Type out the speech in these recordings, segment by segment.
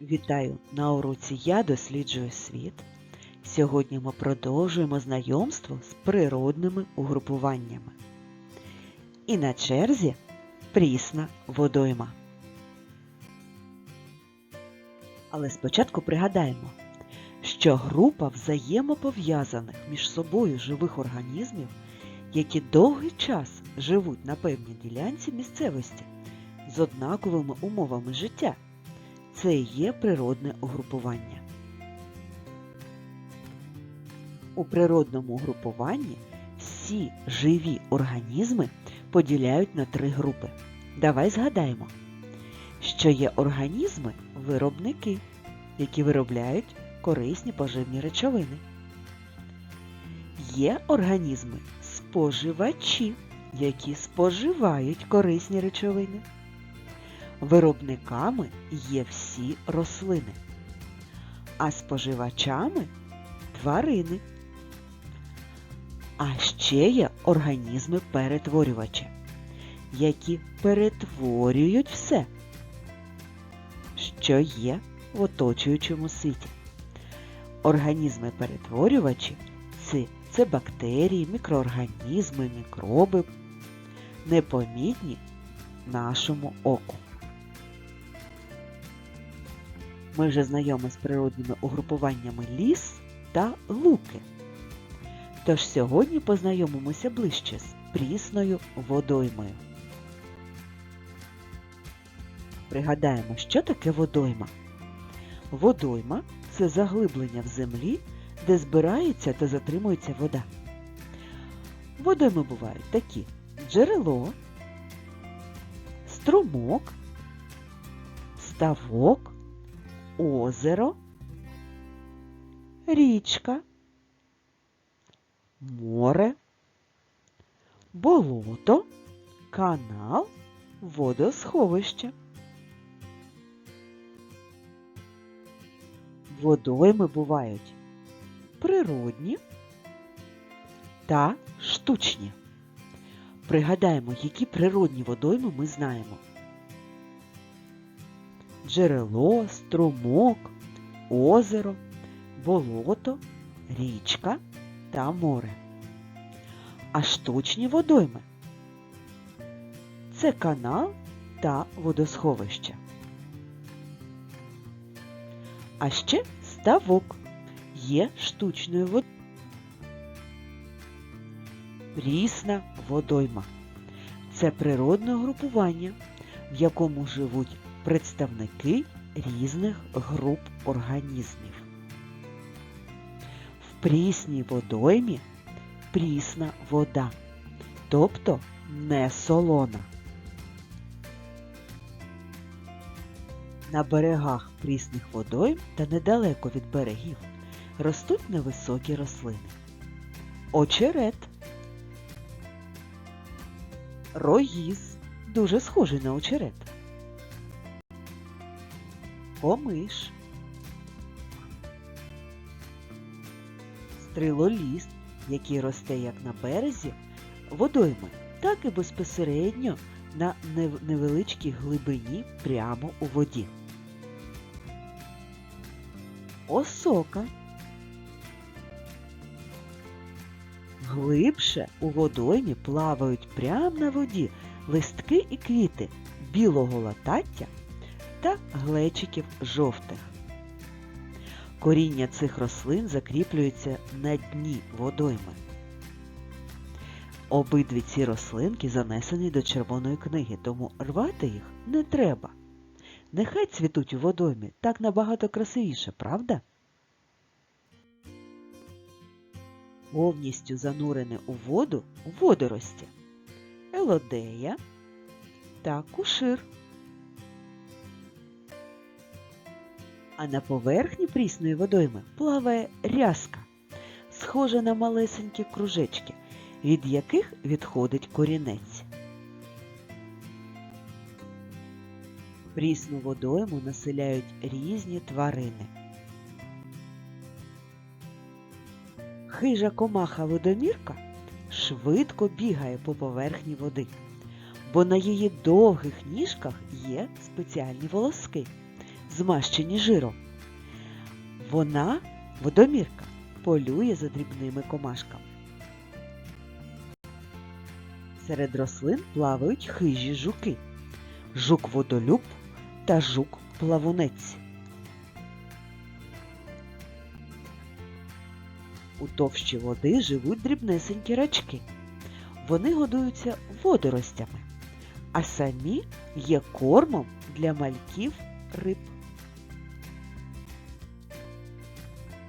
Вітаю на уроці Я досліджую світ. Сьогодні ми продовжуємо знайомство з природними угрупуваннями. І на черзі прісна водойма. Але спочатку пригадаємо, що група взаємопов'язаних між собою живих організмів, які довгий час живуть на певній ділянці місцевості з однаковими умовами життя. Це є природне угрупування. У природному угрупуванні всі живі організми поділяють на три групи. Давай згадаємо, що є організми виробники, які виробляють корисні поживні речовини. Є організми споживачі, які споживають корисні речовини. Виробниками є всі рослини, а споживачами тварини. А ще є організми перетворювачі, які перетворюють все, що є в оточуючому світі. Організми перетворювачі це, це бактерії, мікроорганізми, мікроби, непомітні нашому оку. Ми вже знайомі з природними угрупуваннями ліс та луки. Тож сьогодні познайомимося ближче з прісною водоймою. Пригадаємо, що таке водойма. Водойма це заглиблення в землі, де збирається та затримується вода. Водойми бувають такі джерело, струмок, ставок, озеро, річка, море, болото, канал, водосховище. Водойми бувають природні та штучні. Пригадаємо, які природні водойми ми знаємо джерело, струмок, озеро, болото, річка та море. А штучні водойми це канал та водосховище. А ще ставок є штучною водою. Прісна водойма. Це природне групування, в якому живуть представники різних груп організмів. В прісній водоймі прісна вода, тобто не солона. На берегах прісних водойм та недалеко від берегів ростуть невисокі рослини. Очерет, роїз, дуже схожий на очерет комиш, стрилоліст, який росте як на березі, водойми, так і безпосередньо на невеличкій глибині прямо у воді. Осока. Глибше у водоймі плавають прямо на воді листки і квіти білого латаття та глечиків жовтих. Коріння цих рослин закріплюється на дні водойми. Обидві ці рослинки занесені до червоної книги, тому рвати їх не треба. Нехай цвітуть у водоймі так набагато красивіше, правда? Повністю занурене у воду водорості, елодея та кушир. А на поверхні прісної водойми плаває рязка, схожа на малесенькі кружечки, від яких відходить корінець. Прісну водойму населяють різні тварини. Хижа комаха водомірка швидко бігає по поверхні води, бо на її довгих ніжках є спеціальні волоски, змащені жиром. Вона, водомірка, полює за дрібними комашками. Серед рослин плавають хижі жуки, жук-водолюб та жук-плавунець. У товщі води живуть дрібнесенькі рачки. Вони годуються водоростями, а самі є кормом для мальків риб.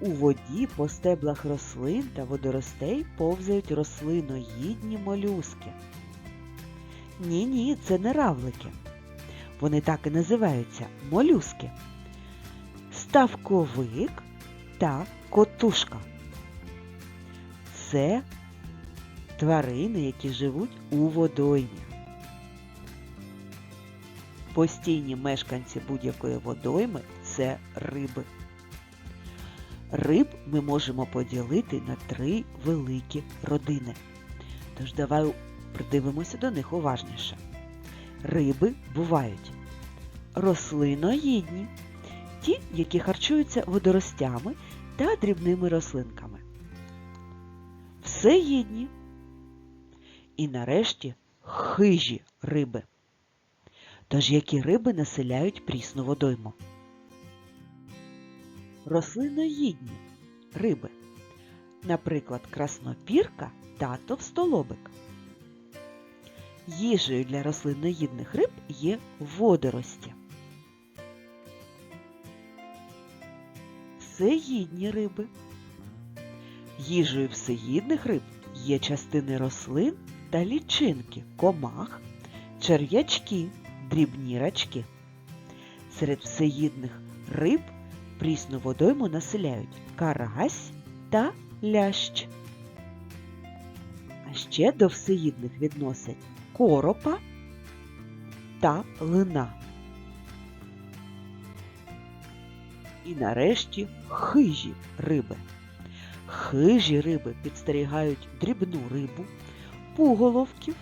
У воді по стеблах рослин та водоростей повзають рослиноїдні молюски. Ні-ні, це не равлики. Вони так і називаються молюски. Ставковик та котушка. Це тварини, які живуть у водоймі. Постійні мешканці будь-якої водойми це риби. Риб ми можемо поділити на три великі родини. Тож давай придивимося до них уважніше. Риби бувають рослиноїдні, ті, які харчуються водоростями та дрібними рослинками. Всеїдні. І нарешті хижі риби. Тож які риби населяють прісну водойму? Рослиноїдні риби. Наприклад, краснопірка та товстолобик. Їжею для рослинноїдних риб є водорості. Всеїдні риби. Їжею всеїдних риб є частини рослин та лічинки, комах, черв'ячки, дрібні рачки. Серед всеїдних риб прісну водойму населяють карась та лящ. А ще до всеїдних відносять коропа та лина. І нарешті хижі риби. Хижі риби підстерігають дрібну рибу, пуголовків,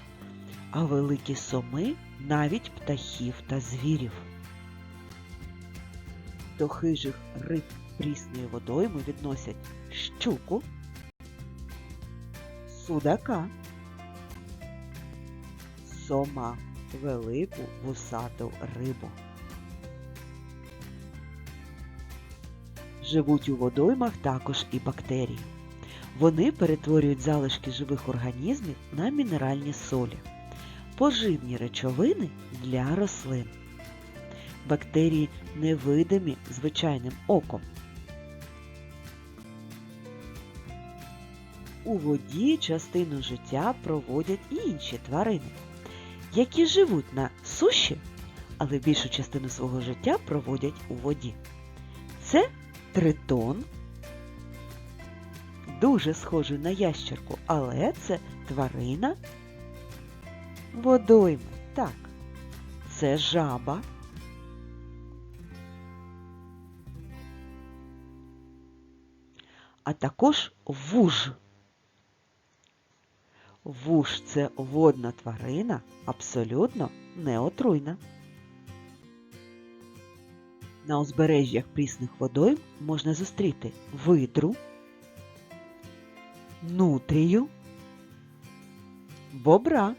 а великі соми навіть птахів та звірів. До хижих риб прісної водойми відносять щуку, судака, сома, велику вусату рибу. Живуть у водоймах також і бактерії. Вони перетворюють залишки живих організмів на мінеральні солі, поживні речовини для рослин. Бактерії невидимі звичайним оком. У воді частину життя проводять і інші тварини, які живуть на суші, але більшу частину свого життя проводять у воді. Це тритон, дуже схожий на ящерку, але це тварина водойми. Так, це жаба. А також вуж. Вуж це водна тварина, абсолютно неотруйна. На узбережжях прісних водойм можна зустріти видру, нутрію, бобра.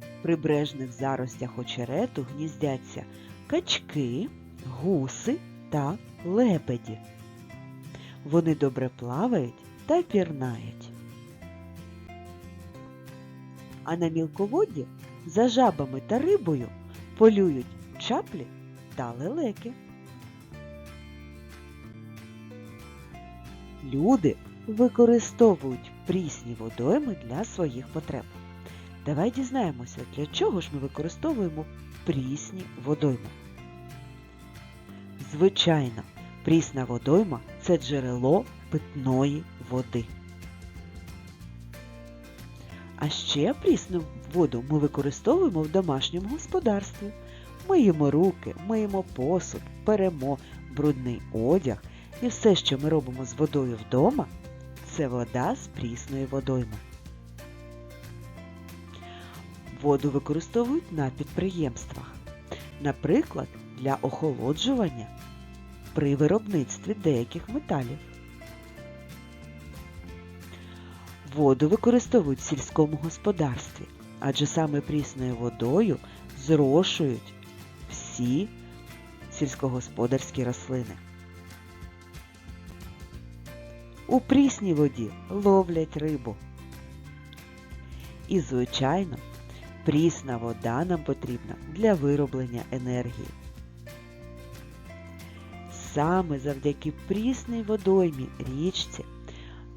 В прибережних заростях очерету гніздяться качки, гуси та лебеді. Вони добре плавають та пірнають. А на мілководді за жабами та рибою полюють чаплі та лелеки. Люди використовують прісні водойми для своїх потреб. Давай дізнаємося, для чого ж ми використовуємо прісні водойми. Звичайно, прісна водойма це джерело питної води. А ще прісну воду ми використовуємо в домашньому господарстві. Миємо руки, миємо посуд, перемо брудний одяг і все, що ми робимо з водою вдома, це вода з прісної водойми. Воду використовують на підприємствах, наприклад, для охолоджування при виробництві деяких металів. Воду використовують в сільському господарстві, адже саме прісною водою зрошують всі сільськогосподарські рослини. У прісній воді ловлять рибу. І, звичайно, прісна вода нам потрібна для вироблення енергії. Саме завдяки прісній водоймі річці,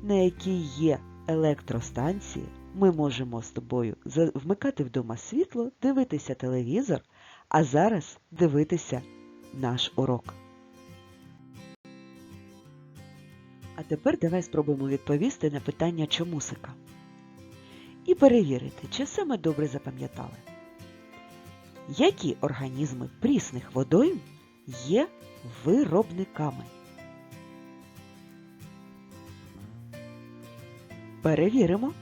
на якій є електростанції, ми можемо з тобою вмикати вдома світло, дивитися телевізор, а зараз дивитися наш урок. А тепер давай спробуємо відповісти на питання чомусика. І перевірити, чи все ми добре запам'ятали. Які організми прісних водойм є виробниками? Перевіримо.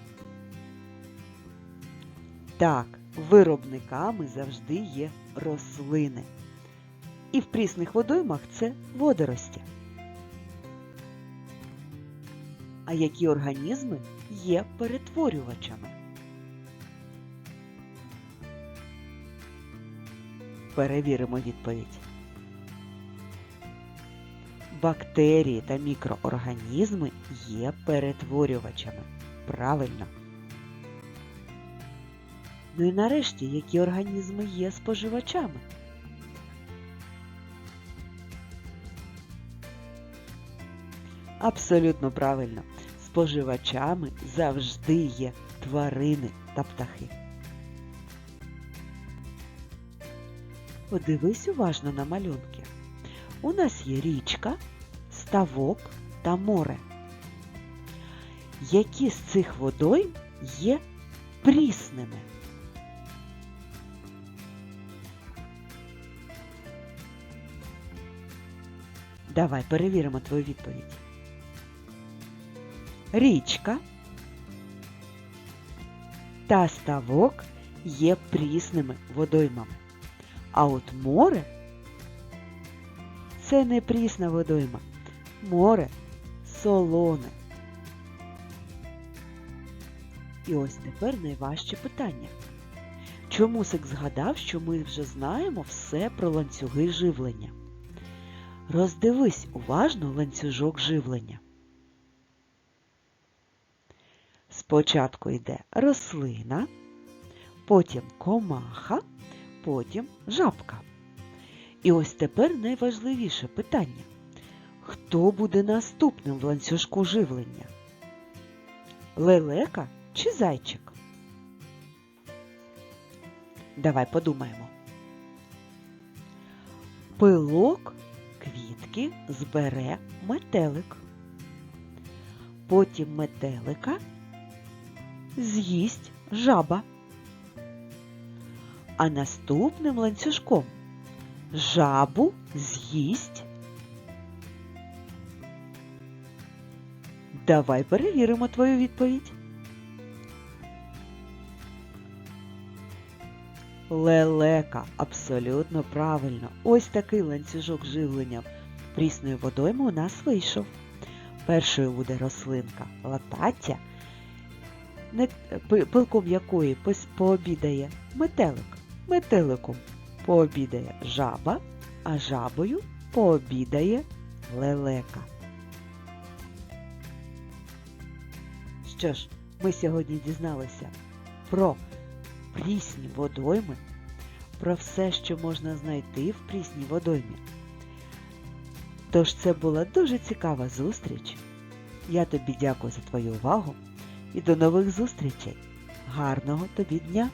Так, виробниками завжди є рослини. І в прісних водоймах це водорості. А які організми є перетворювачами? Перевіримо відповідь. Бактерії та мікроорганізми є перетворювачами. Правильно. Ну і нарешті, які організми є споживачами? Абсолютно правильно. Споживачами завжди є тварини та птахи. Подивись уважно на малюнки. У нас є річка, ставок та море. Які з цих водойм є прісними? Давай перевіримо твою відповідь. Річка та ставок є прісними водоймами. А от море це не прісна водойма. Море солоне. І ось тепер найважче питання. Чому Сик згадав, що ми вже знаємо все про ланцюги живлення? Роздивись уважно ланцюжок живлення. Спочатку йде рослина, потім комаха, потім жабка. І ось тепер найважливіше питання. Хто буде наступним в ланцюжку живлення? Лелека чи зайчик? Давай подумаємо. Пилок квітки збере метелик. Потім метелика з'їсть жаба. А наступним ланцюжком жабу з'їсть. Давай перевіримо твою відповідь. Лелека, абсолютно правильно. Ось такий ланцюжок живлення прісної водойми у нас вийшов. Першою буде рослинка латаття, пилком якої пообідає метелик. Метеликом пообідає жаба, а жабою пообідає лелека. Що ж, ми сьогодні дізналися про прісні водойми, про все, що можна знайти в прісній водоймі. Тож це була дуже цікава зустріч. Я тобі дякую за твою увагу і до нових зустрічей. Гарного тобі дня!